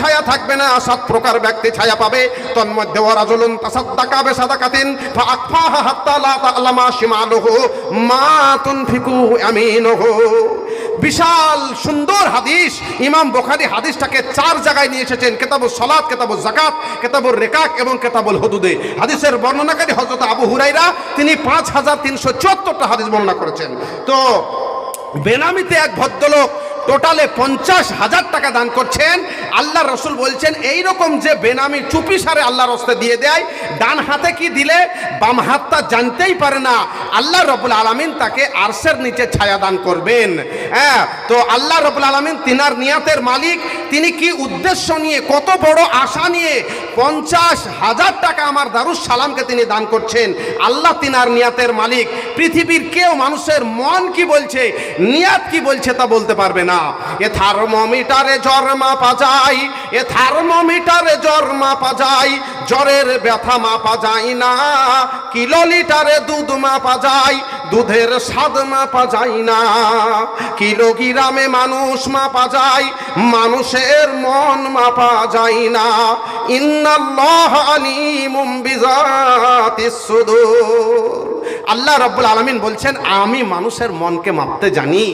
ছায়া থাকবে না সাত প্রকার ব্যক্তি ছায়া পাবে। তন্মধ্যে ওরাজুলুন তাসাদ্দাকা বিসাদাকাতিন ফাআকফাহা বিশাল সুন্দর হাদিস, ইমাম বুখারী হাদিসটাকে চার জায়গায় নিয়ে এসেছেন কেতাবুল সালাত কেতাবুল জাকাত কেতাবুল রেকাক এবং কেতাবুল হুদুদে। হাদিসের বর্ণনাকারী হযরত আবু হুরাইরা তিনি পাঁচ হাজার তিনশো চুয়াত্তরটা হাদিস বর্ণনা করেছেন। তো বেনামিতে এক ভদ্রলোক টোটালে পঞ্চাশ হাজার টাকা দান করছেন। আল্লাহ রসুল বলছেন এই রকম যে বেনামি চুপি সারে আল্লাহ রস্তে দিয়ে দেয়, ডান হাতে কি দিলে? বাম হাতটা জানতেই পারে না। আল্লাহ রবুল আলমিন তাকে আরশের নিচে ছায়া দান করবেন। হ্যাঁ তো আল্লাহ রবুল আলমিন তিনার নিয়াতের মালিক। তিনি কি উদ্দেশ্য নিয়ে, কত বড় আশা নিয়ে পঞ্চাশ হাজার টাকা আমার দারুস সালামকে তিনি দান করছেন? আল্লাহ তিনার নিয়াতের মালিক। পৃথিবীর কেউ মানুষের মন কি বলছে, নিয়াত কি বলছে তা বলতে পারবে না। এ থার্মোমিটারে জ্বর মাপা যায়, এ থার্মোমিটারে জ্বর মাপা যায়, জ্বরের ব্যথা মাপা যায় না। কিলোলিটারে দুধ মাপা যায়, দুধের স্বাদ মাপা যায় না। কিলোগ্রামে মানুষ মাপা যায়, মানুষের মন মাপা যায় না। ইন্নাল্লাহ আলিমুম বিজাতিস সুদূর। আল্লাহ রাব্বুল আলামিন বলছেন, আমি মানুষের মনকে মাপতে জানি।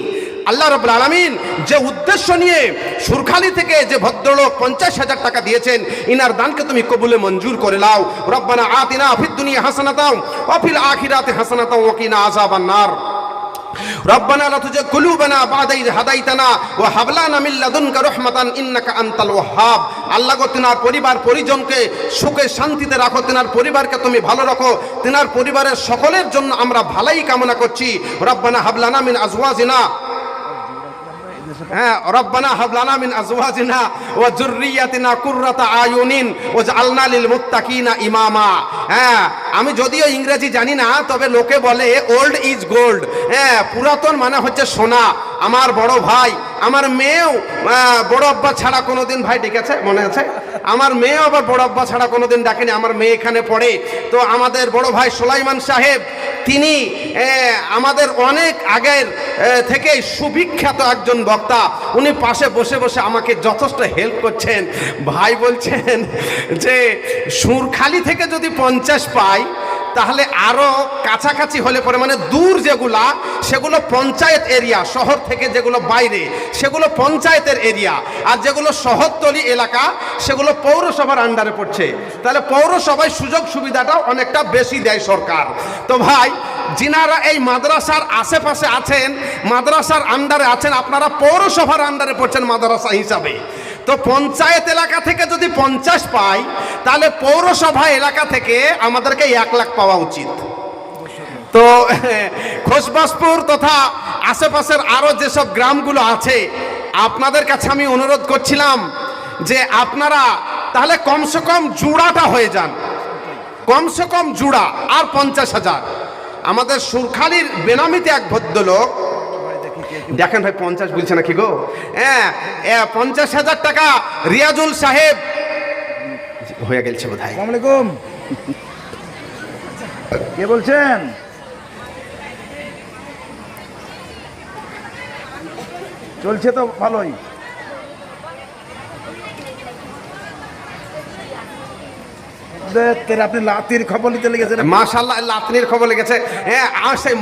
আল্লাহ রব্বুল আলমিন যে উদ্দেশ্য নিয়ে সুরখালি থেকে যে ভদ্রলোক পঞ্চাশ হাজার টাকা দিয়েছেন ইনার দানকে তুমি কবুলে মঞ্জুর করে লাও রব্বানা আতিনা ফিদ দুনিয়া হাসানাতাও অফিল আখিরাতে হাসানাতাও ওকিনা আযাবান নার ربنا لا تزغ قلوبنا بعد إذ هديتنا وهب لنا من لدنك رحمة إنك أنت الوهاب আল্লাহ গো তিনার পরিবার পরিজনকে সুখে শান্তিতে রাখো তিনার পরিবারকে তুমি ভালো রাখো তিনার পরিবারের সকলের জন্য আমরা ভালাই কামনা করছি রব্বানা হাবলানা মিন আজওয়াজিনা হ্যাঁ রব্বানা হাবলানা মিন আজওয়াজিনা ওয়া যুররিয়াতিনা কুররাতা আয়ুনিন ওয়াজআলনা লিল মুত্তাকিনা ইমামা। হ্যাঁ আমি যদিও ইংরেজি জানি না, তবে লোকে বলে ওল্ড ইজ গোল্ড হ্যাঁ পুরাতন মানে হচ্ছে সোনা। আমার বড় ভাই আমার মেয়েও বড় আব্বা ছাড়া কোনোদিন, ভাই ডেকেছে মনে আছে? আমার মেয়েও আবার বড় আব্বা ছাড়া কোনোদিন ডাকেনি, আমার মেয়ে এখানে পড়ে। তো আমাদের বড় ভাই সোলাইমান সাহেব, তিনি আমাদের অনেক আগের থেকে সুবিখ্যাত একজন বক্তা। উনি পাশে বসে বসে আমাকে যথেষ্ট হেল্প করছেন। ভাই বলছেন যে সুরখালি থেকে যদি পঞ্চাশ পাই তাহলে আরও কাছাকাছি হলে পরে মানে দূর যেগুলা, সেগুলো পঞ্চায়েত এরিয়া, শহর থেকে যেগুলো বাইরে, সেগুলো পঞ্চায়েতের এরিয়া আর যেগুলো শহরতলি এলাকা, সেগুলো পৌরসভার আন্ডারে পড়ছে। তাহলে পৌরসভায় সুযোগ সুবিধাটাও অনেকটা বেশি দেয় সরকার। তো ভাই, যিনারা এই মাদ্রাসার আশেপাশে আছেন, মাদ্রাসার আন্ডারে আছেন, আপনারা পৌরসভার আন্ডারে পড়ছেন মাদ্রাসা হিসাবে। তো পঞ্চায়েত এলাকা থেকে যদি পঞ্চাশ পাই, তাহলে পৌরসভা এলাকা থেকে আমাদেরকে এক লাখ পাওয়া উচিত। তো খোসবাসপুর তথা আশেপাশের আরও যেসব গ্রামগুলো আছে, আপনাদের কাছে আমি অনুরোধ করছিলাম যে আপনারা তাহলে কমসে কম জুড়াটা হয়ে যান। কমসে কম জুড়া, আর পঞ্চাশ হাজার। আমাদের সুরখালির বেনামিতে এক ভদ্রলোক দেখেন ভাই, পঞ্চাশ বলছে নাকি গো? হ্যাঁ পঞ্চাশ হাজার টাকা রিয়াজুল সাহেব। হয়ে গেছে বোধ হয় কে বলছেন? চলছে তো ভালোই। লাতির খবর নিতে খবর লেগেছে। হ্যাঁ আর সেই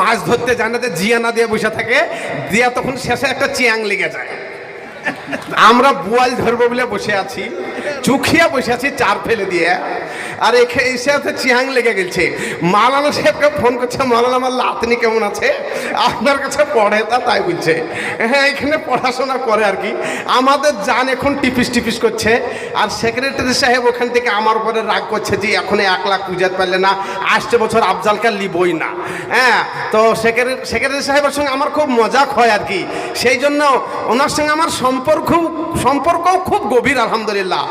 মাছ ধরতে যে দিয়ে বসে থাকে তখন শেষে একটা চিয়াং লেগে যায়। আমরা বোয়াল ধরবো বলে বসে আছি, চুখিয়া বসে আছি চার ফেলে দিয়ে। আর এসে হচ্ছে চিয়াং লেগে গেছে মালানা সাহেবকে ফোন করছে মালানা আমার লাতনি কেমন আছে? আপনার কাছে পড়ে তা তাই বলছে। হ্যাঁ এখানে পড়াশোনা করে আর কি। আমাদের জান এখন টিপিস টিপিস করছে। আর সেক্রেটারি সাহেব ওখান থেকে আমার উপরে রাগ করছে যে এখন এক লাখ পূজাতে পারলে না আসছে বছর আফজালকার লিবই না। হ্যাঁ তো সেক্রেটারি সেক্রেটারি সাহেবের সঙ্গে আমার খুব মজাক হয় আর কি। সেই জন্য ওনার সঙ্গে আমার সম্পর্ক সম্পর্কও খুব গভীর আলহামদুলিল্লাহ।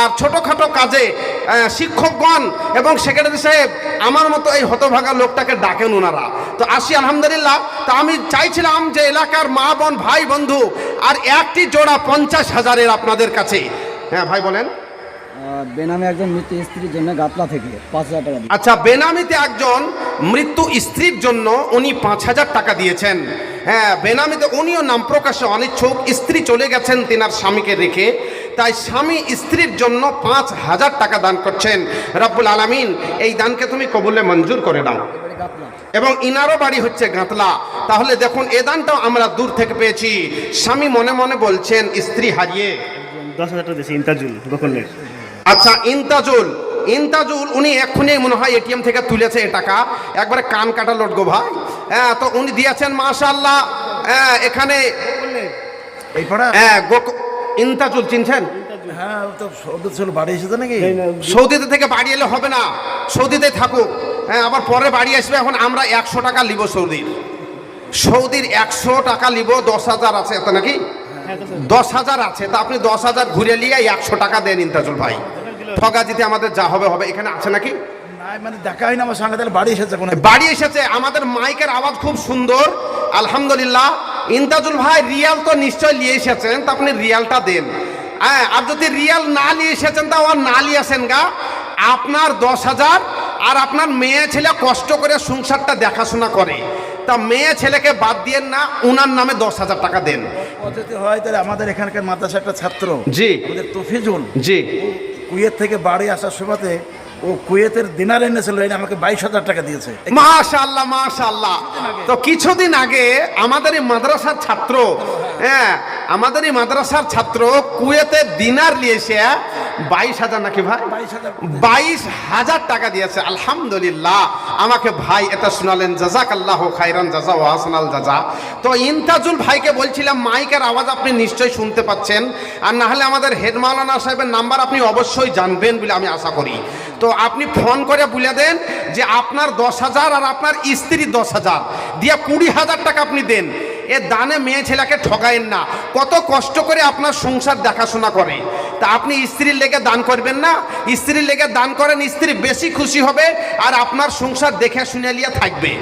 আর ছোটোখাটো কাজে আহ, শিক্ষকগণ এবং সেক্রেটারি সাহেব আমার মতো এই হতভাগা লোকটাকে ডাকেন ওনারা। তো আসি আলহামদুলিল্লাহ। তা আমি চাইছিলাম যে এলাকার মা বোন ভাই বন্ধু আর একটি জোড়া পঞ্চাশ হাজারের আপনাদের কাছে। হ্যাঁ ভাই বলেন। বেনামে একজন মৃত স্ত্রীর জন্য গাতলা থেকে পাঁচ হাজার টাকা আচ্ছা বেনামিতে একজন মৃত্যু স্ত্রীর জন্য উনি পাঁচ হাজার টাকা দিয়েছেন। হ্যাঁ বেনামিতে উনিও নাম প্রকাশে অনিচ্ছুক। স্ত্রী চলে গেছেন তিনার স্বামীকে রেখে। তাই স্বামী স্ত্রীর জন্য পাঁচ হাজার টাকা দান করছেন। রব্বুল আলামিন এই দানকে তুমি কবুলে মঞ্জুর করে গাতলা এবং ইনারও বাড়ি হচ্ছে গাঁতলা। তাহলে দেখুন এ দানটাও আমরা দূর থেকে পেয়েছি। স্বামী মনে মনে বলছেন স্ত্রী হারিয়ে। দশ হাজার টাকা দিয়েছি গোকর্ণের আচ্ছা ইন্তাজুল ইন্তাজুল উনি এক্ষুনি মনে হয় এটিএম থেকে তুলেছে এ টাকা। একবারে কান কাটা লোট গো ভাই। হ্যাঁ তো উনি দিয়েছেন মাশাল্লাহ হ্যাঁ এখানে হ্যাঁ গোক- ইন্তাজুল চিনছেন? হ্যাঁ তো সৌদি ছিল বাড়ি এসেছে নাকি? সৌদিতে থেকে বাড়ি এলে হবে না। সৌদিতে থাকুক। হ্যাঁ আবার পরে বাড়ি আসবে এখন আমরা একশো টাকা লিব সৌদির। সৌদির একশো টাকা লিব দশ হাজার আছে এত নাকি? দশ হাজার আছে তা আপনি দশ হাজার ঘুরে নিয়ে একশো টাকা দেন ইন্তাজুল ভাই। ঠগা দিতে আমাদের যা হবে হবে। এখানে আছে নাকি? মানে দেখা হয় না আমার সঙ্গে তাহলে বাড়ি এসেছে কোনো বাড়ি এসেছে আমাদের মাইকের আওয়াজ খুব সুন্দর। আলহামদুলিল্লাহ। ইন্তাজুল ভাই রিয়াল তো নিশ্চয় নিয়ে এসেছেন তা আপনি রিয়ালটা দেন। হ্যাঁ আর যদি রিয়াল না নিয়ে এসেছেন তা আর না নিয়ে আসেন গা। আপনার দশ হাজার আর আপনার মেয়ে ছেলে কষ্ট করে সংসারটা দেখাশোনা করে। তা মেয়ে ছেলেকে বাদ দিয়েন না উনার নামে দশ হাজার টাকা দেন। যদি হয় তাহলে আমাদের এখানকার মাদ্রাসা একটা ছাত্র জি। আমাদের তফিজুল। জি। কুয়েত থেকে বাড়ি আসার সময়তে ও কুয়েতের দিনার এনেছিল এনে আমাকে বাইশ হাজার টাকা দিয়েছে। মাশাল্লাহ মাশাল্লাহ তো কিছুদিন আগে আমাদের এই মাদ্রাসার ছাত্র হ্যাঁ আমাদের এই মাদ্রাসার ছাত্র কুয়েতে দিনার নিয়েছে বাইশ হাজার নাকি ভাই? বাইশ হাজার টাকা দিয়েছে। আলহামদুলিল্লাহ। আমাকে ভাই এটা শোনালেন জাজাক আল্লাহ খাইরান জাজা ও হাসানাল জাজা। তো ইনতাজুল ভাইকে বলছিলাম মাইকের আওয়াজ আপনি নিশ্চয়ই শুনতে পাচ্ছেন আর না হলে আমাদের হেড মাওলানা সাহেবের নাম্বার আপনি অবশ্যই জানবেন বলে আমি আশা করি। তো আপনি ফোন করে বলে দেন যে আপনার দশ হাজার আর আপনার স্ত্রীর দশ হাজার। দিয়ে কুড়ি হাজার টাকা আপনি দেন। এ দানে মেয়ে ছেলেকে ঠগায়েন না। কত কষ্ট করে আপনার সংসার দেখাশোনা করে। তা আপনি স্ত্রীর লেগে দান করবেন না। স্ত্রীর লেগে দান করেন, স্ত্রী বেশি খুশি হবে আর আপনার সংসার দেখে শুনে নিয়ে থাকবে।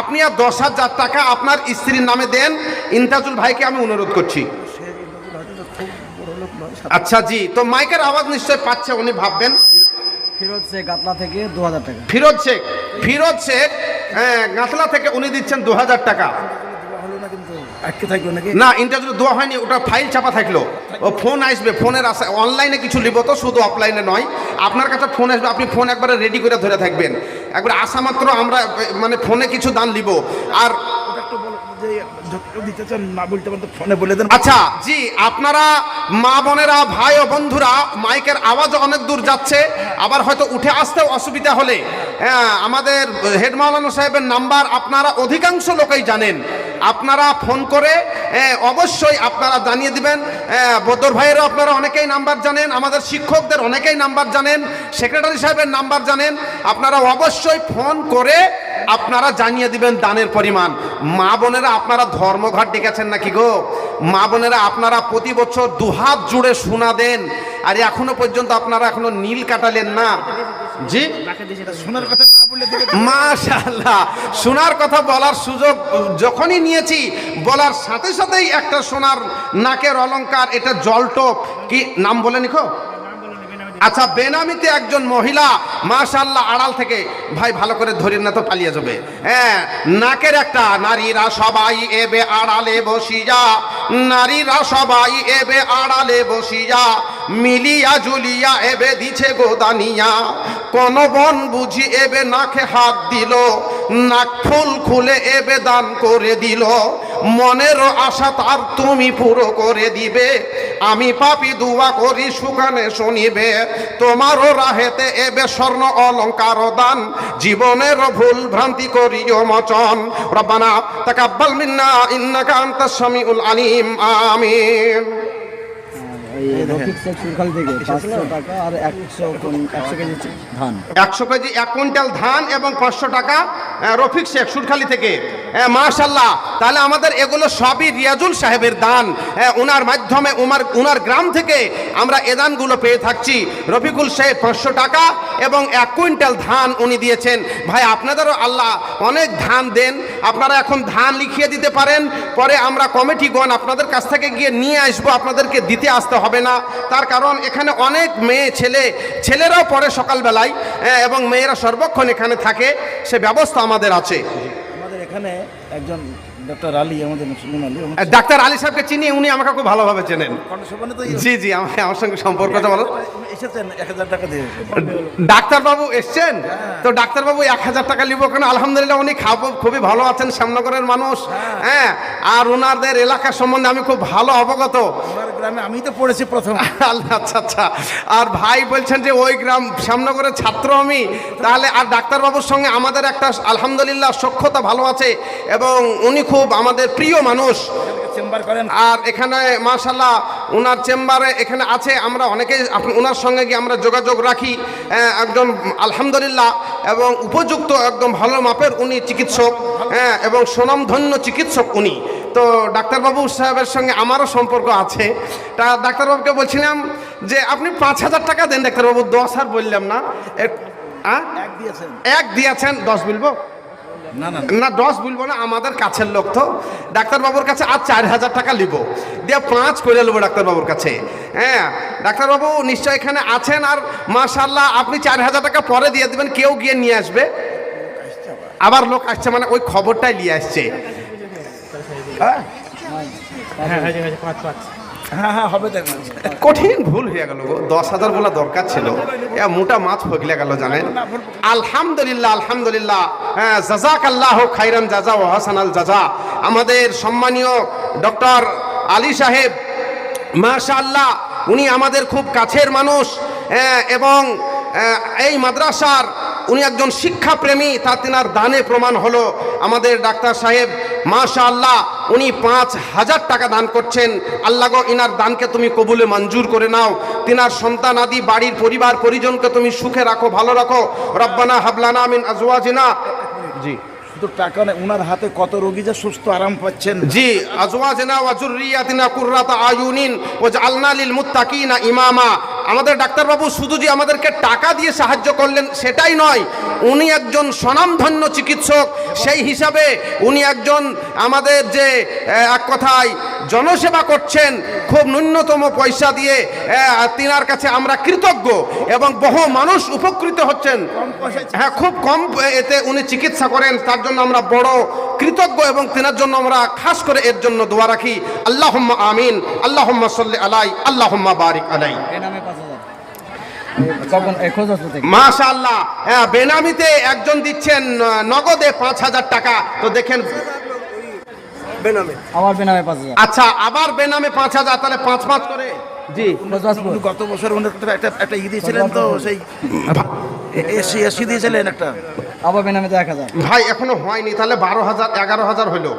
আপনি আর দশ হাজার টাকা আপনার স্ত্রীর নামে দেন। ইন্তাজুল ভাইকে আমি অনুরোধ করছি। আচ্ছা জি, তো মাইকের আওয়াজ নিশ্চয় পাচ্ছে, উনি ভাববেন। ফিরোজ গাতলা থেকে দু হাজার টাকা। ফিরোজ শেখ ফিরোজ শেখ হ্যাঁ গাঁতলা থেকে উনি দিচ্ছেন দু হাজার টাকা। না কিন্তু আটকে থাকবে নাকি? না ইন্টারভিউ দেওয়া হয়নি ওটা ফাইল চাপা থাকল। ও ফোন আসবে ফোনের আসা অনলাইনে কিছু নিব তো শুধু অফলাইনে নয়। আপনার কাছে ফোন আসবে আপনি ফোন একবারে রেডি করে ধরে থাকবেন। একবার আসা মাত্র আমরা মানে ফোনে কিছু দান নিব। আর ফোনে বলে আচ্ছা জি, আপনারা মা বোনেরা, ভাই ও বন্ধুরা, মাইকের আওয়াজ অনেক দূর যাচ্ছে, আবার হয়তো উঠে আসতেও অসুবিধা হলে। হ্যাঁ আমাদের সাহেবের নাম্বার আপনারা অধিকাংশ লোকেই জানেন। আপনারা ফোন করে অবশ্যই আপনারা জানিয়ে দিবেন। বদর ভাইয়েরও আপনারা অনেকেই নাম্বার জানেন, আমাদের শিক্ষকদের অনেকেই নাম্বার জানেন, সেক্রেটারি সাহেবের নাম্বার জানেন। আপনারা অবশ্যই ফোন করে আপনারা জানিয়ে দিবেন দানের পরিমাণ। মা বোনেরা আপনারা ধর্মঘট ডেকেছেন নাকি গো? মা বোনেরা আপনারা প্রতি বছর দুহাত জুড়ে সোনা দেন। আর এখনও পর্যন্ত আপনারা এখনও নীল কাটালেন না। জি? শোনার কথা না বললে দেবে মাশাআল্লাহ। শোনার কথা বলার সুযোগ যখনই নিয়েছি বলার সাথে সাথেই একটা সোনার নাকের অলংকার এটা জলটপ। কি নাম বলে নিখো? আচ্ছা বেনামিতে একজন মহিলা মাশাল্লাহ আড়াল থেকে, ভাই, ভালো করে ধরি না তো, পালিয়ে যাবে। হ্যাঁ নাকের একটা, নারীরা সবাই এবে আড়ালে বসিয়া, নারীরা সবাই এবে আড়ালে বসিয়া, মিলিয়া জুলিয়া এবে দিছে গোদানিয়া। কোন বন বুঝি এবে নাকে হাত দিল, নাক ফুল খুলে এবে দান করে দিল। মনের আশা তার তুমি পুরো করে দিবে। আমি পাপি দুয়া করি, সুখানে শুনিবে। তোমারও রাহেতে এ বেস্বর্ণ অলঙ্কার দান। জীবনের ভুল ভ্রান্তি করিও মচন। রব্বানা তাকাব্বাল মিন্না, ইন্নাকা আনতাস সামিউল আলিম, আমিন। একশো কেজি এক কুইন্টাল ধান এবং পাঁচশো টাকা রফিক শেখ সুরখালি থেকে। মাশাল্লাহ তাহলে আমাদের এগুলো সবই রিয়াজুল সাহেবের দান। ওনার মাধ্যমে গ্রাম থেকে আমরা এ দানগুলো পেয়ে থাকছি। রফিকুল সাহেব পাঁচশো টাকা এবং এক কুইন্টাল ধান উনি দিয়েছেন। ভাই আপনাদেরও আল্লাহ অনেক ধান দেন। আপনারা এখন ধান লিখিয়ে দিতে পারেন। পরে আমরা কমিটিগণ আপনাদের কাছ থেকে গিয়ে নিয়ে আসব আপনাদেরকে দিতে আসতে হবে। না। তার কারণ এখানে অনেক মেয়ে ছেলে ছেলেরাও পরে সকালবেলায় হ্যাঁ, এবং মেয়েরা সর্বক্ষণ এখানে থাকে সে ব্যবস্থা আমাদের আছে। আমাদের এখানে একজন ডক্টর আলী আমাদের মুসলিম আলী। ডাক্তার আলী সাহেবকে চিনি উনি আমাকে খুব ভালোভাবে চেনেন। জি জি আমার আমার সঙ্গে সম্পর্ক ভালো। এসেছেন এক হাজার টাকা দিয়ে ডাক্তারবাবু এসছেন? তো ডাক্তারবাবু এক হাজার টাকা নিব কেন? আলহামদুলিল্লাহ উনি খাব খুবই ভালো আছেন শ্যামনগরের মানুষ। হ্যাঁ। আর ওনাদের এলাকা সম্বন্ধে আমি খুব ভালো অবগত। গ্রামে আমি তো পড়েছি প্রথম। আল্লাহ, আচ্ছা আচ্ছা। আর ভাই বলছেন যে ওই গ্রাম শ্যামনগরের ছাত্র আমি। তাহলে আর ডাক্তারবাবুর সঙ্গে আমাদের একটা আলহামদুলিল্লাহ সক্ষতা ভালো আছে এবং উনি খুব আমাদের প্রিয় মানুষ। চেম্বার করেন। আর এখানে মাশাল্লাহ ওনার চেম্বারে এখানে আছে আমরা অনেকেই ওনার সঙ্গে গিয়ে আমরা যোগাযোগ রাখি। একদম আলহামদুলিল্লাহ এবং উপযুক্ত একদম ভালো মাপের উনি চিকিৎসক। হ্যাঁ এবং সুনামধন্য চিকিৎসক উনি। তো ডাক্তারবাবু সাহেবের সঙ্গে আমারও সম্পর্ক আছে। তা ডাক্তারবাবুকে বলছিলাম যে আপনি পাঁচ হাজার টাকা দেন ডাক্তারবাবু দশ আর বললাম না। এক- এক দিয়েছেন দশ বলব? না দশ বলব না আমাদের কাছের লোক তো। ডাক্তারবাবুর কাছে আর চার হাজার টাকা নিব দিয়ে পাঁচ করে নেব ডাক্তারবাবুর কাছে। হ্যাঁ ডাক্তারবাবু নিশ্চয় এখানে আছেন আর মাশাল্লাহ আপনি চার হাজার টাকা পরে দিয়ে দেবেন কেউ গিয়ে নিয়ে আসবে। আবার লোক আসছে মানে ওই খবরটাই নিয়ে আসছে। হ্যাঁ? হ্যাঁ হ্যাঁ হ্যাঁ হবে কঠিন ভুল হয়ে গেল গো দশ হাজার বলা দরকার ছিল। এ মোটা মাছ ফগলে গেল জানেন? আলহামদুলিল্লাহ আলহামদুলিল্লাহ। হ্যাঁ জাজাক আল্লাহ খাইরান জাজা ও হাসান আল জাজা। আমাদের সম্মানীয় ডক্টর আলী সাহেব মাশা আল্লাহ উনি আমাদের খুব কাছের মানুষ হ্যাঁ, এবং এই মাদ্রাসার উনি একজন শিক্ষাপ্রেমী তা তিনার দানে প্রমাণ হলো। আমাদের ডাক্তার সাহেব মাশা আল্লাহ উনি পাঁচ হাজার টাকা দান করছেন। আল্লাহ গো ইনার দানকে তুমি কবুলে মঞ্জুর করে নাও। তিনার সন্তান আদি বাড়ির পরিবার পরিজনকে তুমি সুখে রাখো ভালো রাখো। রব্বানা হাবলানা মিন আজওয়াজিনা। জি টাকা নেই ওনার হাতে কত রোগী যে সুস্থ আরাম পাচ্ছেন। জি আজওয়াজনা ওয়া যুররিয়াতিনা কুররাতা আয়ুনিন। ওয়াজআলনা লিল মুত্তাকিনা ইমামা। আমাদের ডাক্তারবাবু শুধু যে আমাদেরকে টাকা দিয়ে সাহায্য করলেন সেটাই নয় উনি একজন স্বনামধন্য চিকিৎসক। সেই হিসাবে উনি একজন আমাদের যে এক কথায় জনসেবা করছেন খুব ন্যূনতম পয়সা দিয়ে তিনার কাছে আমরা কৃতজ্ঞ এবং বহু মানুষ উপকৃত হচ্ছেন। হ্যাঁ খুব কম এতে উনি চিকিৎসা করেন তার জন্য আমরা বড় কৃতজ্ঞ এবং তেনার জন্য আমরা খাস করে এর জন্য দোয়া রাখি। আল্লাহ আমিন আল্লাহ সাল্লি আলাই আল্লাহ বারিক আলাই। হ্যাঁ বেনামিতে একজন দিচ্ছেন নগদে পাঁচ হাজার টাকা। তো দেখেন আমার বেনামে পাঁচ হাজার। আচ্ছা আবার বেনামে পাঁচ হাজার তাহলে পাঁচ পাঁচ করে। জি। গত বছর একটা একটা একটা ই দিয়েছিলেন তো সেই এসি এসি দিয়েছিলেন একটা। আবার বেনামে তো এক হাজার। ভাই এখনও হয়নি তাহলে বারো হাজার এগারো হাজার হলো।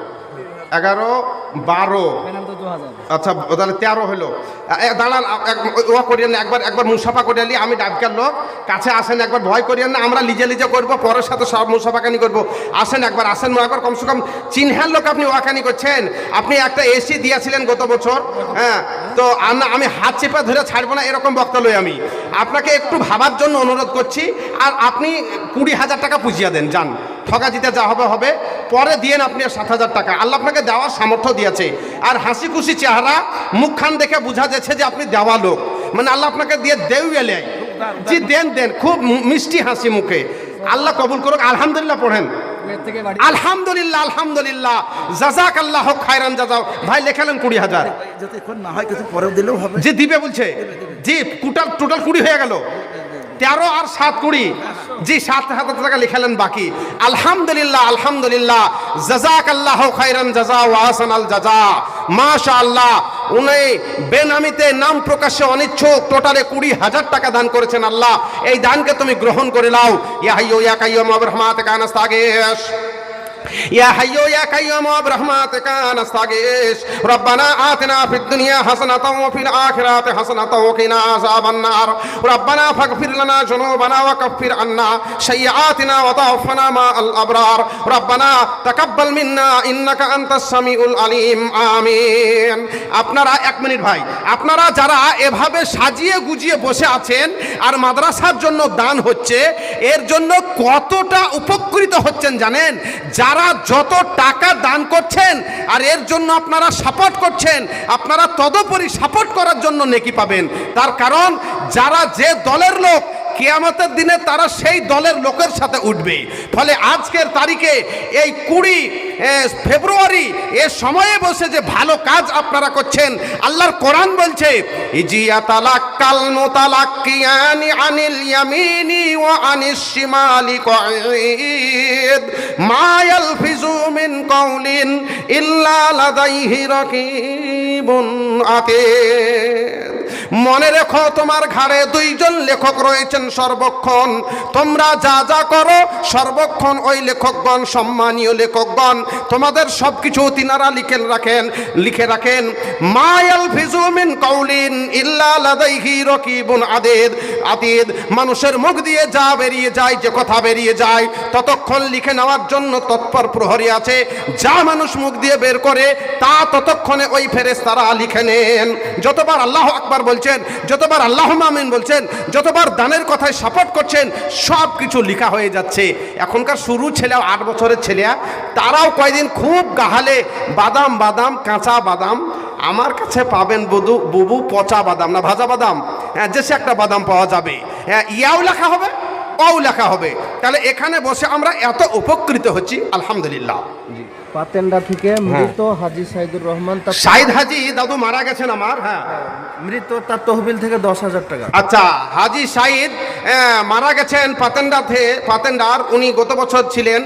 এগারো বারো। আচ্ছা তাহলে তেরো হলো। এ, দাঁড়ান ও করিয়েন না একবার একবার মুসাফা করিয়ে নি আমি ডাক্তার লোক। কাছে আসেন একবার ভয় করিয়েন না আমরা লিজে লিজে করব পরের সাথে সব মুসাফাকানি করব। আসেন একবার আসেন একবার কমসে কম চিনহার লোক আপনি ওয়াকানি করছেন। আপনি একটা এসি দিয়েছিলেন গত বছর হ্যাঁ তো আমি হাত চেপে ধরে ছাড়বো না এরকম বক্তা লই আমি। আপনাকে একটু ভাবার জন্য অনুরোধ করছি আর আপনি কুড়ি হাজার টাকা পুজিয়ে দেন যান। ঠকা জিতে যা হবে হবে। পরে দিয়েন আপনি সাত হাজার টাকা। আল্লাহ আপনাকে দেওয়ার সামর্থ্য দিয়েছে। আর হাসি খুশি চেহারা মুখখান দেখে বোঝা যাচ্ছে যে আপনি দেওয়া লোক। মানে আল্লাহ আপনাকে দিয়ে দেউ এলে। জি দেন দেন। খুব মিষ্টি হাসি মুখে। আল্লাহ কবুল করুক। আলহামদুলিল্লাহ পড়েন। আলহামদুলিল্লাহ আলহামদুলিল্লাহ। জাজাক আল্লাহ খায়রান জাজাও। ভাই লেখালেন কুড়ি হাজার। যাতে না হয় কিছু পরেও দিলেও হবে। যে দিবে বলছে। জি টোটাল টোটাল কুড়ি হয়ে গেল। তেরো আর সাত কুড়ি। জি, সাত হাজার টাকা লিখালেন বাকি। আলহামদুলিল্লাহ আলহামদুলিল্লাহ। জাজাক আল্লাহ খাইরান জাজা ওয়াসান আল জাজা। মাশা আল্লাহ উনি বেনামিতে নাম প্রকাশে অনিচ্ছুক, টোটালে কুড়ি হাজার টাকা দান করেছেন আল্লাহ। এই দানকে তুমি গ্রহণ করে নাও। ইয়া হাইয়ো ইয়া কাইয়ুম রহমাত কানাস্তাগেশ يا حي يا قيوم برحمتك نستغيث ربنا آتنا في الدنيا حسنة وفي الآخرة حسنة وقنا عذاب النار ربنا فاغفر لنا ذنوبنا وكفر عنا سيئاتنا وتوفنا مع الأبرار ربنا تقبل منا إنك أنت السميع العليم آمين আপনারা এক মিনিট ভাই আপনারা যারা এভাবে সাজিয়ে গুজিয়ে বসে আছেন আর মাদ্রাসার জন্য দান হচ্ছে এর জন্য কতটা উপকৃত হচ্ছেন জানেন যারা যত টাকা দান করছেন আর এর জন্য আপনারা সাপোর্ট করছেন, আপনারা তদুপরি সাপোর্ট করার জন্য নেকি পাবেন। তার কারণ, যারা যে দলের লোক কিয়ামতের দিনে তারা সেই দলের লোকের সাথে উঠবে। ফলে আজকের তারিখে এই কুড়ি ফেব্রুয়ারি এ সময়ে বসে যে ভালো কাজ আপনারা করছেন, আল্লাহর কোরআন বলছে, ইজিয়া মুতালাক্কিয়ানি আনিল মনে রেখো তোমার ঘাড়ে দুইজন লেখক রয়েছেন সর্বক্ষণ। তোমরা যা যা করো, সর্বক্ষণ ওই লেখকগণ, সম্মানীয় লেখকগণ, তোমাদের সব কিছু তিনারা লিখে রাখেন লিখে রাখেন মায়াল ফিজুমিন কৌলিন ইল্লা লাদাইহি রকিবুন আদেদ। আতিদ মানুষের মুখ দিয়ে যা বেরিয়ে যায়, যে কথা বেরিয়ে যায়, ততক্ষণ লিখে নেওয়ার জন্য তৎপর প্রহরী আছে। যা মানুষ মুখ দিয়ে বের করে, তা ততক্ষণে ওই ফেরেস তারা লিখে নেন। যতবার আল্লাহ আকবার বলছেন, যতবার আল্লাহ মামিন বলছেন, যতবার দানের কথায় সাপোর্ট করছেন, সব কিছু লেখা হয়ে যাচ্ছে। এখনকার শুরু ছেলে, আট বছরের ছেলে তারাও কয়দিন খুব গাহালে, বাদাম বাদাম, কাঁচা বাদাম, আমার কাছে পাবেন বুধু বুবু পচা বাদাম না, ভাজা বাদাম? হ্যাঁ যে সে একটা বাদাম পাওয়া যাবে। হ্যাঁ ইয়াও লেখা হবে অও লেখা হবে। তাহলে এখানে বসে আমরা এত উপকৃত হচ্ছি, আলহামদুলিল্লাহ। পাতেন্ডা থেকে মৃত হাজি সাইদুর রহমান সাইদ হাজি দাদু মারা গেছেন আমার হ্যাঁ। মৃত তার তহবিল থেকে দশ হাজার টাকা। আচ্ছা হাজি সাইদ মারা গেছেন পাতেন্ডাতে পাতেন্ডার উনি গত বছর ছিলেন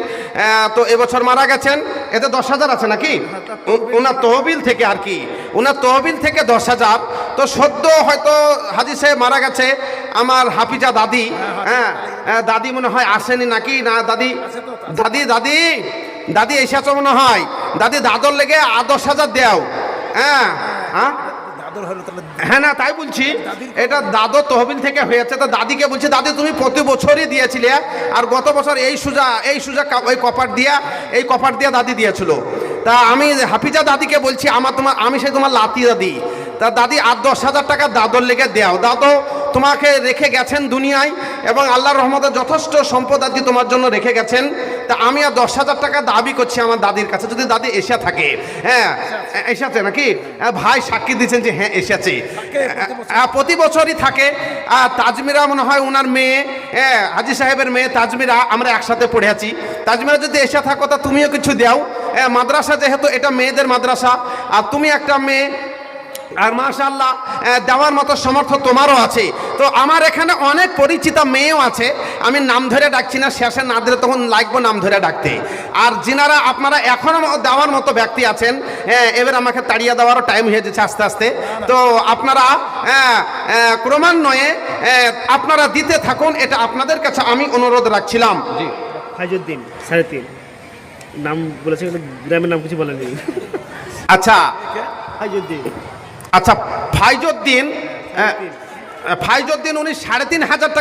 তো এবছর মারা গেছেন এতে দশ হাজার আছে নাকি? ওনার তহবিল থেকে আর কি ওনার তহবিল থেকে দশ হাজার তো সদ্য হয়তো হাজি সাহেব মারা গেছে আমার হাফিজা দাদি হ্যাঁ দাদি। মনে হয় আসেনি নাকি? না দাদি দাদি দাদি দাদি এসেছ মনে হয়। দাদি দাদর লেগে আর দশ হাজার দেও। হ্যাঁ হ্যাঁ? দাদর হ্যাঁ না তাই বলছি এটা দাদর তহবিল থেকে হয়েছে। তা দাদিকে বলছি দাদি তুমি প্রতি বছরই দিয়েছিলে আর গত বছর এই সুজা এই সুজা ওই কপার দিয়া এই কপার দিয়া দাদি দিয়েছিল। তা আমি হাফিজা দাদিকে বলছি আমার তোমার আমি সেই তোমার লাতি দাদি। তা দাদি আর দশ হাজার টাকা দাদর লেগে দেও। দাদো তোমাকে রেখে গেছেন দুনিয়ায় এবং আল্লাহর রহমতে যথেষ্ট সম্পদ আদি তোমার জন্য রেখে গেছেন। তা আমি আর দশ হাজার টাকা দাবি করছি আমার দাদির কাছে। যদি দাদি এসে থাকে হ্যাঁ এসেছে নাকি? হ্যাঁ, ভাই সাক্ষী দিচ্ছেন যে হ্যাঁ এসেছে আহ, প্রতি বছরই থাকে। তাজমিরা মনে হয় ওনার মেয়ে হ্যাঁ হাজি সাহেবের মেয়ে তাজমিরা আমরা একসাথে পড়ে আছি। তাজমিরা যদি এসে থাকো তা তুমিও কিছু দাও। হ্যাঁ, মাদ্রাসা যেহেতু এটা মেয়েদের মাদ্রাসা। আর তুমি একটা মেয়ে আর মাশাল্লাহ দেওয়ার মতো সমর্থ তোমারও আছে। তো আমার এখানে অনেক পরিচিতা মেয়েও আছে। আমি নাম ধরে ডাকছি না শেষে না দিলে তখন লাগবো নাম ধরে ডাকতে। আর যিনারা আপনারা এখনও দেওয়ার মতো ব্যক্তি আছেন হ্যাঁ এবার আমাকে তাড়িয়ে দেওয়ারও টাইম হয়ে যাচ্ছে আস্তে আস্তে। তো আপনারা হ্যাঁ, ক্রমান্বয়ে আপনারা দিতে থাকুন এটা আপনাদের কাছে আমি অনুরোধ রাখছিলাম। ফাইজুদ্দিন সাড়ে তিন নাম বলেছে গ্রামের নাম কিছু বলেনি। আচ্ছা। ফাইজুদ্দিন। আচ্ছা ফাইজুদ্দিন ফাইজুদ্দিন উনি সাড়ে তিন হাজার টাকা